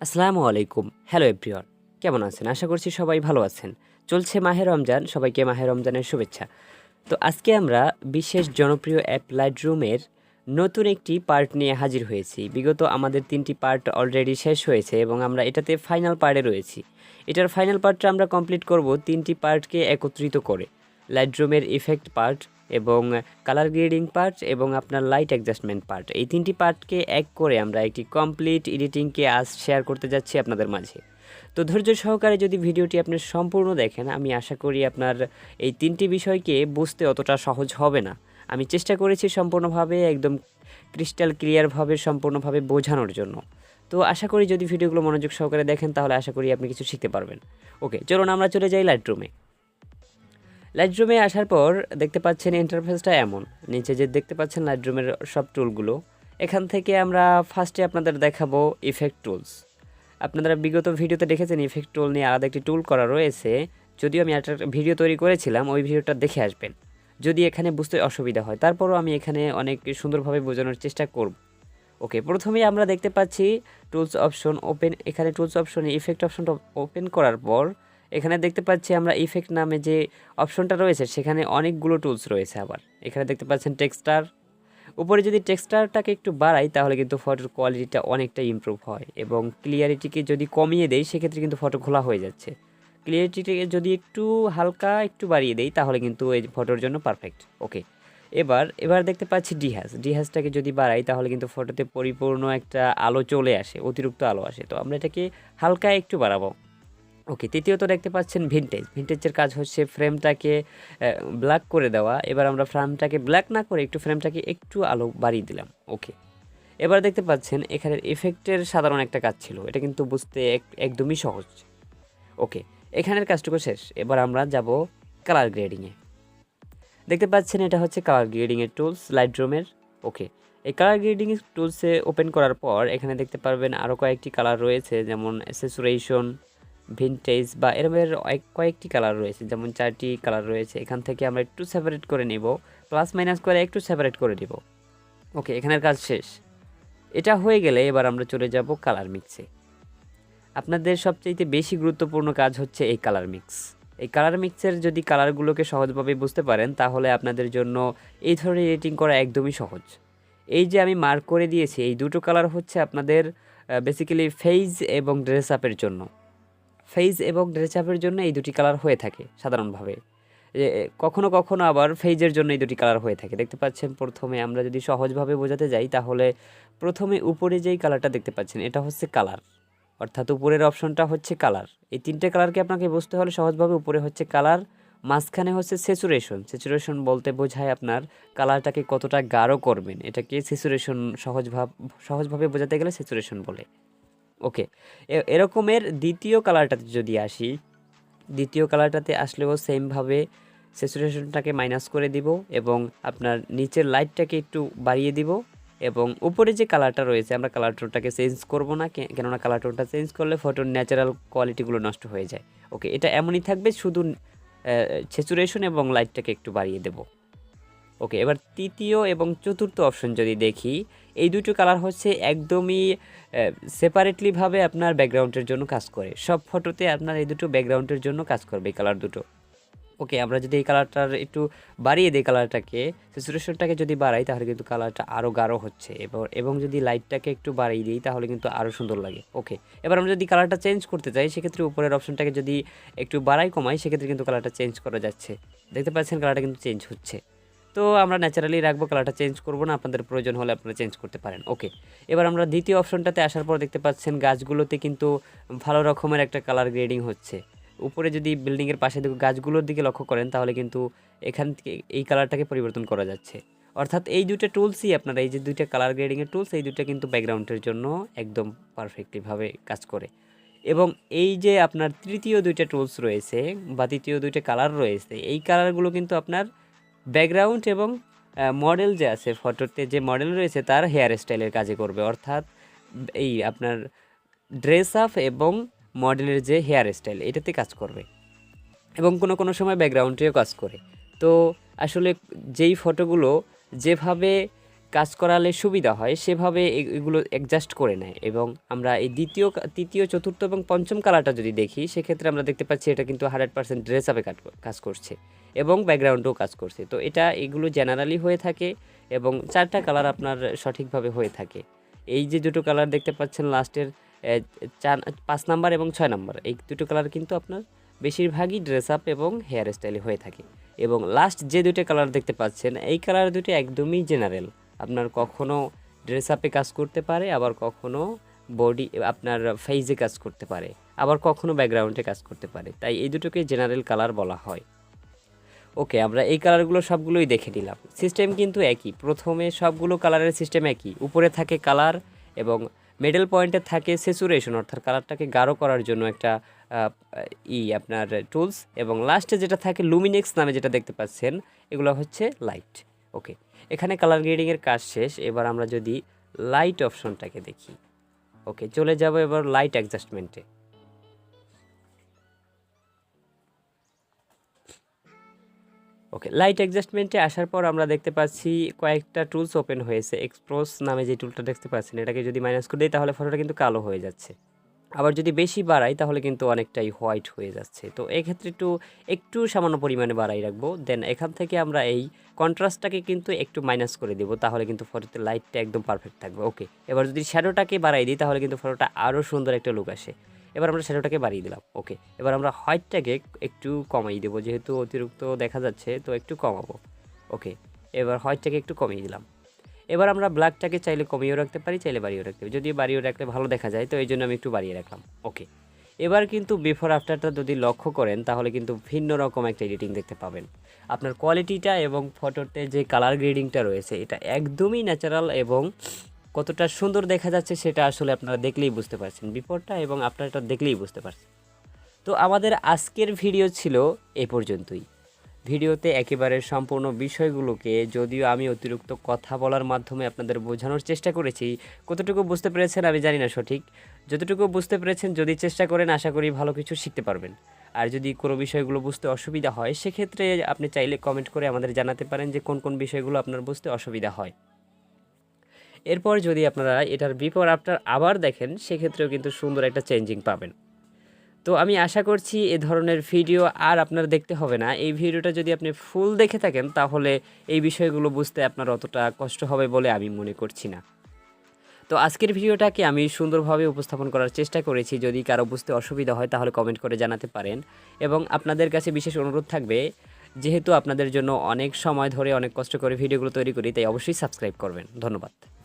আসসালামু আলাইকুম। Hello everyone কেমন আছেন? আশা করছি সবাই ভালো আছেন। চলছে মাহে রমজান। সবাইকে মাহে রমজানের শুভেচ্ছা। তো আজকে আমরা বিশেষ জনপ্রিয় অ্যাপ লাইট রুমের নতুন একটি পার্ট নিয়ে হাজির হয়েছি। বিগত আমাদের তিনটি পার্ট অলরেডি শেষ হয়েছে এবং আমরা এটাতে ফাইনাল পার্টে রয়েছি। এটার ফাইনাল পার্টটা আমরা কমপ্লিট করব তিনটি পার্টকে একত্রিত করে। লাইট রুমের ইফেক্ট পার্ট এবং কালার গ্রেডিং পার্ট এবং আপনার লাইট অ্যাডজাস্টমেন্ট পার্ট এই তিনটি পার্টকে এক করে আমরা একটি কমপ্লিট এডিটিংকে আজ শেয়ার করতে যাচ্ছি আপনাদের মাঝে। তো ধৈর্য সহকারে যদি ভিডিওটি আপনি সম্পূর্ণ দেখেন, আমি আশা করি আপনার এই তিনটি বিষয়কে বুঝতে অতটা সহজ হবে না। আমি চেষ্টা করেছি সম্পূর্ণভাবে, একদম ক্রিস্টাল ক্লিয়ারভাবে সম্পূর্ণভাবে বোঝানোর জন্য। তো আশা করি যদি ভিডিওগুলো মনোযোগ সহকারে দেখেন, তাহলে আশা করি আপনি কিছু শিখতে পারবেন। ওকে চলুন আমরা চলে যাই লাইট রুমে লাইট রুমে আসার পর দেখতে পাচ্ছেন ইন্টারফেসটা এমন। নিচে যে দেখতে পাচ্ছেন লাইট রুমের সব টুলগুলো এখান থেকে আমরা ফার্স্টে আপনাদের দেখাবো ইফেক্ট টুলস আপনারা বিগত ভিডিওতে দেখেছেন ইফেক্ট টুল নিয়ে আলাদা একটি টুল করা রয়েছে। যদিও আমি একটা ভিডিও তৈরি করেছিলাম, ওই ভিডিওটা দেখে আসবেন। যদি এখানে বুঝতে অসুবিধা হয়, তারপরও আমি এখানে অনেক সুন্দরভাবে বোঝানোর চেষ্টা করব। ওকে প্রথমেই আমরা দেখতে পাচ্ছি টুলস অপশন ওপেন এখানে টুলস অপশনে ইফেক্ট অপশনটা ওপেন করার পর এখানে দেখতে পাচ্ছি আমরা ইফেক্ট নামে যে অপশনটা রয়েছে, সেখানে অনেকগুলো টুলস রয়েছে আবার। এখানে দেখতে পাচ্ছেন টেক্সটার উপরে যদি টেক্সটারটাকে একটু বাড়াই, তাহলে কিন্তু ফটোর কোয়ালিটিটা অনেকটা ইমপ্রুভ হয় এবং ক্লিয়ারিটিকে যদি কমিয়ে দেই, সেক্ষেত্রে কিন্তু ফটো খোলা হয়ে যাচ্ছে। ক্লিয়ারিটিকে যদি একটু হালকা একটু বাড়িয়ে দেই, তাহলে কিন্তু এই ফটোর জন্য পারফেক্ট ওকে এবার এবার দেখতে পাচ্ছি ডিহাজ ডিহাজটাকে যদি বাড়াই, তাহলে কিন্তু ফটোতে পরিপূর্ণ একটা আলো চলে আসে, অতিরিক্ত আলো আসে। তো আমরা এটাকে হালকা একটু বাড়াবো। ওকে, তৃতীয়ত দেখতে পাচ্ছেন ভিনটেজ ভিনটেজের কাজ হচ্ছে ফ্রেমটাকে ব্ল্যাক করে দেওয়া। এবার আমরা ফ্রেমটাকে ব্ল্যাক না করে একটু ফ্রেমটাকে একটু আলো বাড়িয়ে দিলাম। ওকে। এবার দেখতে পাচ্ছেন এখানের ইফেক্টের সাধারণ একটা কাজ ছিল। এটা কিন্তু বুঝতে এক- একদমই সহজ। ওকে, এখানের কাজটুকু শেষ। এবার আমরা যাব কালার গ্রেডিংয়ে দেখতে পাচ্ছেন এটা হচ্ছে কালার গ্রেডিংয়ের টুলস লাইট রুমের ওকে, এই কালার গ্রেডিং টুলসে ওপেন করার পর এখানে দেখতে পারবেন আরও কয়েকটি কালার রয়েছে, যেমন অ্যাসেসুরেশন ভিনটেজ বা এরমের কয়েকটি কালার রয়েছে, যেমন চারটি কালার রয়েছে, এখান থেকে আমরা একটু সেপারেট করে নেব প্লাস মাইনাস করে একটু সেপারেট করে দিব ওকে এখানের কাজ শেষ। এটা হয়ে গেলে এবার আমরা চলে যাব কালার মিক্সে আপনাদের সবচেয়ে বেশি গুরুত্বপূর্ণ কাজ হচ্ছে এই কালার মিক্স এই কালার মিক্সের যদি কালারগুলোকে সহজভাবে বুঝতে পারেন, তাহলে আপনাদের জন্য এই ধরনের এডিটিং করা একদমই সহজ। এই যে আমি মার্ক করে দিয়েছি, এই দুটো কালার হচ্ছে আপনাদের বেসিক্যালি ফেজ এবং ড্রেস আপের জন্য। ফেজ এবং ড্রেস আপের জন্য এই দুটি কালার হয়ে থাকে সাধারণভাবে। কখনো কখনো আবার ফেজের জন্য এই দুটি কালার হয়ে থাকে। দেখতে পাচ্ছেন প্রথমে আমরা যদি সহজভাবে বোঝাতে যাই, তাহলে প্রথমে উপরে যেই কালারটা দেখতে পাচ্ছেন, এটা হচ্ছে কালার। অর্থাৎ উপরের অপশনটা হচ্ছে কালার। এই তিনটে কালারকে আপনাকে বুঝতে হলে সহজভাবে উপরে হচ্ছে কালার, মাঝখানে হচ্ছে স্যাচুরেশন স্যাচুরেশন বলতে বোঝায় আপনার কালারটাকে কতটা গাঢ় করবেন। এটাকে স্যাচুরেশন সহজভাব, সহজভাবে বোঝাতে গেলে স্যাচুরেশন বলে। ওকে এরকমের দ্বিতীয় কালারটাতে যদি আসি, দ্বিতীয় কালারটাতে আসলেও সেমভাবে স্যাচুরেশনটাকে মাইনাস করে দিব এবং আপনার নিচের লাইটটাকে একটু বাড়িয়ে দিব এবং উপরে যে কালারটা রয়েছে, আমরা কালার টোনটাকে চেঞ্জ করব না কেননা কালার টোনটা চেঞ্জ করলে ফটোর ন্যাচারাল কোয়ালিটিগুলো নষ্ট হয়ে যায়। ওকে, এটা এমনই থাকবে, শুধু স্যাচুরেশন এবং লাইটটাকে একটু বাড়িয়ে দেব। ওকে, এবার তৃতীয় এবং চতুর্থ অপশন যদি দেখি, এই দুটো কালার হচ্ছে একদমই সেপারেটলিভাবে আপনার ব্যাকগ্রাউন্ডের জন্য কাজ করে। সব ফটোতে আপনার এই দুটো ব্যাকগ্রাউন্ডের জন্য কাজ করবে এই কালার দুটো। ওকে, আমরা যদি এই কালারটার একটু বাড়িয়ে দিই কালারটাকে স্যাচুরেশনটাকে যদি বাড়াই, তাহলে কিন্তু কালারটা আরও গাঢ় হচ্ছে। এবং এবং যদি লাইটটাকে একটু বাড়িয়ে দিই, তাহলে কিন্তু আরও সুন্দর লাগে। ওকে, এবার আমরা যদি কালারটা চেঞ্জ করতে চাই, সেক্ষেত্রে উপরের অপশনটাকে যদি একটু বাড়াই কমাই, সেক্ষেত্রে কিন্তু কালারটা চেঞ্জ করা যাচ্ছে। দেখতে পাচ্ছেন কালারটা কিন্তু চেঞ্জ হচ্ছে। তো আমরা ন্যাচারালি রাখব কালারটা চেঞ্জ করব না, আপনাদের প্রয়োজন হলে আপনারা চেঞ্জ করতে পারেন। ওকে এবার আমরা দ্বিতীয় অপশনটাতে আসার পর দেখতে পাচ্ছেন গাছগুলোতে কিন্তু ভালো রকমের একটা কালার গ্রেডিং হচ্ছে। উপরে যদি বিল্ডিংয়ের পাশে গাছগুলোর দিকে লক্ষ্য করেন, তাহলে কিন্তু এখান থেকে এই কালারটাকে পরিবর্তন করা যাচ্ছে। অর্থাৎ এই দুটো টুলসই আপনারা, এই যে দুইটা কালার গ্রেডিংয়ের টুলস এই দুটো কিন্তু ব্যাকগ্রাউন্ডের জন্য একদম পারফেক্টলিভাবে কাজ করে। এবং এই যে আপনার তৃতীয় দুইটা টুলস রয়েছে বা তৃতীয় দুইটা কালার রয়েছে, এই কালারগুলো কিন্তু আপনার ব্যাকগ্রাউন্ড এবং মডেল যে আছে ফটোতে, যে মডেল রয়েছে তার হেয়ার স্টাইলের কাজে করবে। অর্থাৎ, এই আপনার ড্রেস আপ এবং মডেলের যে হেয়ার স্টাইল, এটাতে কাজ করবে। এবং কোনো কোনো সময় ব্যাকগ্রাউন্ডেও কাজ করে। তো আসলে যেই ফটোগুলো যেভাবে কাজ করালে সুবিধা হয়, সেভাবে এগুলো অ্যাডজাস্ট করে নেয়। এবং আমরা এই দ্বিতীয় তৃতীয়, চতুর্থ এবং পঞ্চম কালারটা যদি দেখি, সেক্ষেত্রে আমরা দেখতে পাচ্ছি এটা কিন্তু হান্ড্রেড পার্সেন্ট ড্রেস আপে কাজ করছে। এবং ব্যাকগ্রাউন্ডেও কাজ করছে। তো এটা, এগুলো জেনারেলি হয়ে থাকে এবং চারটা কালার আপনার সঠিকভাবে হয়ে থাকে। এই যে দুটো কালার দেখতে পাচ্ছেন লাস্টের চার, পাঁচ নাম্বার এবং ছয় নাম্বার এই দুটো কালার কিন্তু আপনার বেশিরভাগই ড্রেস আপ এবং হেয়ার স্টাইলে হয়ে থাকে। এবং লাস্ট যে দুটো কালার দেখতে পাচ্ছেন, এই কালার দুটো একদমই জেনারেল আপনার কখনো ড্রেস আপে কাজ করতে পারে, আবার কখনো বডি আপনার ফেইজে কাজ করতে পারে, আবার কখনো ব্যাকগ্রাউন্ডে কাজ করতে পারে। তাই এই দুটোকে জেনারেল কালার বলা হয়। ওকে আমরা এই কালারগুলো সবগুলোই দেখে নিলাম। সিস্টেম কিন্তু একই। প্রথমে সবগুলো কালারের সিস্টেম একই। উপরে থাকে কালার এবং মিডল পয়েন্টে থাকে সেচুরেশন অর্থাৎ কালারটাকে গাঢ় করার জন্য একটা ই আপনার টুলস এবং লাস্টে যেটা থাকে লুমিনেক্স নামে যেটা দেখতে পাচ্ছেন, এগুলো হচ্ছে লাইট ওকে এখানে কালার গ্রেডিংয়ের কাজ শেষ। এবার আমরা যদি লাইট অপশনটাকে দেখি। ওকে চলে যাব এবার লাইট অ্যাডজাস্টমেন্টে ওকে লাইট অ্যাডজাস্টমেন্টে আসার পর আমরা দেখতে পাচ্ছি কয়েকটা টুলস ওপেন হয়েছে। এক্সপ্রোস নামে যে টুলটা দেখতে পাচ্ছেন, এটাকে যদি মাইনাস করে দিই তাহলে ফটোটা কিন্তু কালো হয়ে যাচ্ছে। আবার যদি বেশি বাড়াই তাহলে কিন্তু অনেকটাই হোয়াইট হয়ে যাচ্ছে। তো এক্ষেত্রে একটু একটু সামান্য পরিমাণে বাড়াই রাখব। দেন এখান থেকে আমরা এই কন্ট্রাস্টটাকে কিন্তু একটু মাইনাস করে দেবো, তাহলে কিন্তু ফটোতে লাইটটা একদম পারফেক্ট থাকবে। ওকে এবার যদি শ্যাডোটাকে বাড়াই দিই তাহলে কিন্তু ফটোটা আরও সুন্দর একটা লুক আসে। এবার আমরা শ্যাডোটাকে বাড়িয়ে দিলাম, ওকে। এবার আমরা হোয়াইটটাকে একটু কমাই দেবো, যেহেতু অতিরিক্ত দেখা যাচ্ছে, তো একটু কমাবো, ওকে। এবার হোয়াইটটাকে একটু কমিয়ে দিলাম। এবার আমরা ব্ল্যাকটাকে চাইলে কমিয়েও রাখতে পারি, চাইলে বাড়িয়েও রাখতে পারি। যদি বাড়িয়েও রাখলে ভালো দেখা যায়, তো এই জন্য আমি একটু বাড়িয়ে রাখলাম, ওকে। এবার কিন্তু বিফোর আফটারটা যদি লক্ষ্য করেন, তাহলে কিন্তু ভিন্ন রকম একটা এডিটিং দেখতে পাবেন। আপনার কোয়ালিটিটা এবং ফটোতে যে কালার গ্রেডিংটা রয়েছে, এটা একদমই ন্যাচারাল এবং কতটা সুন্দর দেখা যাচ্ছে সেটা আসলে আপনারা দেখলেই বুঝতে পারছেন বিপদটা এবং আপনারটা দেখলেই বুঝতে পারছেন। তো আমাদের আজকের ভিডিও ছিল এ পর্যন্তই। ভিডিওতে একেবারে সম্পূর্ণ বিষয়গুলোকে যদিও আমি অতিরিক্ত কথা বলার মাধ্যমে আপনাদের বোঝানোর চেষ্টা করেছি, কতটুকু বুঝতে পেরেছেন আমি জানি না সঠিক। যতটুকু বুঝতে পেরেছেন যদি চেষ্টা করেন আশা করি ভালো কিছু শিখতে পারবেন। আর যদি কোনো বিষয়গুলো বুঝতে অসুবিধা হয়, সেক্ষেত্রে আপনি চাইলে কমেন্ট করে আমাদের জানাতে পারেন যে কোন কোন বিষয়গুলো আপনার বুঝতে অসুবিধা হয়। এরপর যদি আপনারা এটার বিফোর আফটার আবার দেখেন, সেক্ষেত্রেও কিন্তু সুন্দর একটা চেঞ্জিং পাবেন। তো আমি আশা করছি এ ধরনের ভিডিও আর আপনার দেখতে হবে না। এই ভিডিওটা যদি আপনি ফুল দেখে থাকেন, তাহলে এই বিষয়গুলো বুঝতে আপনার অতটা কষ্ট হবে বলে আমি মনে করছি না। তো আজকের ভিডিওটাকে আমি সুন্দরভাবে উপস্থাপন করার চেষ্টা করেছি। যদি কারও বুঝতে অসুবিধা হয়, তাহলে কমেন্ট করে জানাতে পারেন। এবং আপনাদের কাছে বিশেষ অনুরোধ থাকবে, যেহেতু আপনাদের জন্য অনেক সময় ধরে অনেক কষ্ট করে ভিডিওগুলো তৈরি করি, তাই অবশ্যই সাবস্ক্রাইব করবেন। ধন্যবাদ।